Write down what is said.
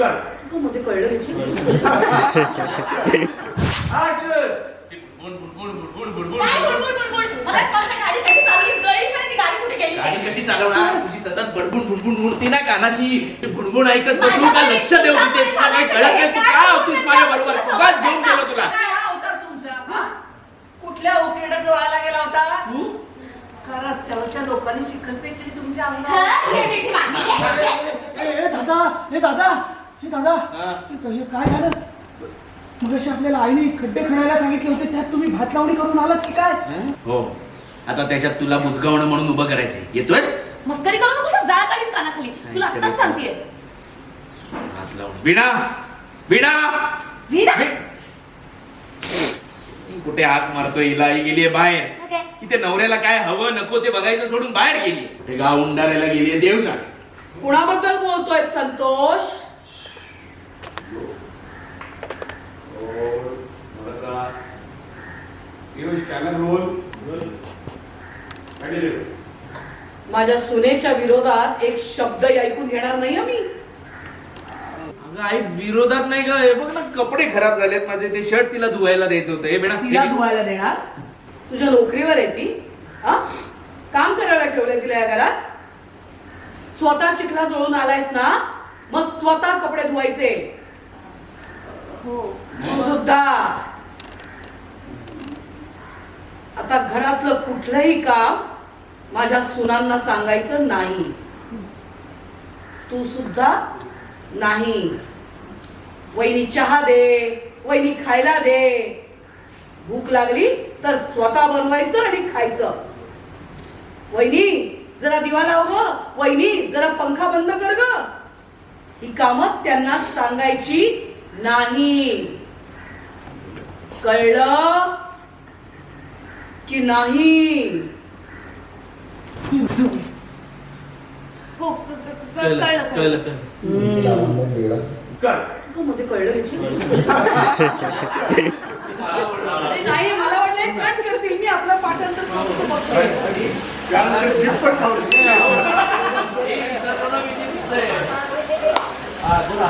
कर. तू मध्ये कळलं त्याची Action! बुडबुड, बुडबुड, बुडबुड, बुडबुड, काय बुडबुड. बुडबुड? बुडबुड? मगाच पासून गाडी कशी चालवलीस? गळीत म्हणे ती गाडी कुठे गेली? ते? गाडी कशी चालवणार? तुझी सतत बडबुड बुडबुड उडती ना कानाशी. ते बुडबुड ऐकत बसून का लक्ष देऊ तिथे काही कळत नाही? तू का होतीस माझ्या बरोबर? फुगाच घेऊन गेलो तुला. काय अवतार तुमचा? कुठल्या उकिरड्यात लोळायला गेला होता? तू? का रस्त्यावरच्या लोकांनी चिखलपेक केली तुमच्या हा? अंगावर हे दादा हे दादा. हे दादा हा. हे काय झालं? मगाशी आपल्याला आईने खड्डे खणायला सांगितले होते त्यात तुम्ही भात लावणी करून आलात की काय? हो? आता त्याच्यात तुला मुजगावणं म्हणून उभं करायचंय. येतोयस? मस्करी करू नकोस जाळ काढीन कानाखाली. तुला नाही, आत्ताच खरं. सांगतेय हात लावून. ही. कुठे हात मारतोय? हिला ही गेलीये बाहेर. काय? इथे नवऱ्याला काय हवं नको ते बघायचं सोडून बाहेर गेली गाव उंडारायला गेलीये देव सांग. कुणाबद्दल बोलतोय संतोष? पियुष कॅमेरा रोल माझ्या सुनेच्या विरोधात एक शब्द ऐकून घेणार नाही हं मी अगं आई विरोधात नाही ग. हे बघ ना कपडे खराब झालेत माझे. ते शर्ट तिला धुवायला द्यायचं होतं. हे बेटा तिला धुवायला देणार? तुझ्या नोकरीवर आहे ती? हा? काम करायला ठेवलंय तिला या घरात? स्वतः चिखला जुळून आलायस ना? मग स्वतः कपडे धुवायचे. हो. तू सुद्धा. आता घरातलं कुठलंही काम माझ्या सुनांना सांगायचं नाही. तू सुद्धा नाही. वहिनी चहा दे वहिनी खायला दे. भूक लागली तर स्वतः बनवायचं आणि खायचं. वहिनी जरा दिवा लाव ग. वहिनी जरा पंखा बंद कर ग. ही कामं त्यांना सांगायची नाही. कळलं? की नाही. हो क- क- क- कळलं कळलं कर तू मध्ये कळलं याची अरे नाही मला वाटलं कट करतील. मी आपलं पाठांतर समजून बघतोय. त्यानंतर जीप पण खाऊ हे विचारतो ना मी ते तिचं आहे. हा, बोला.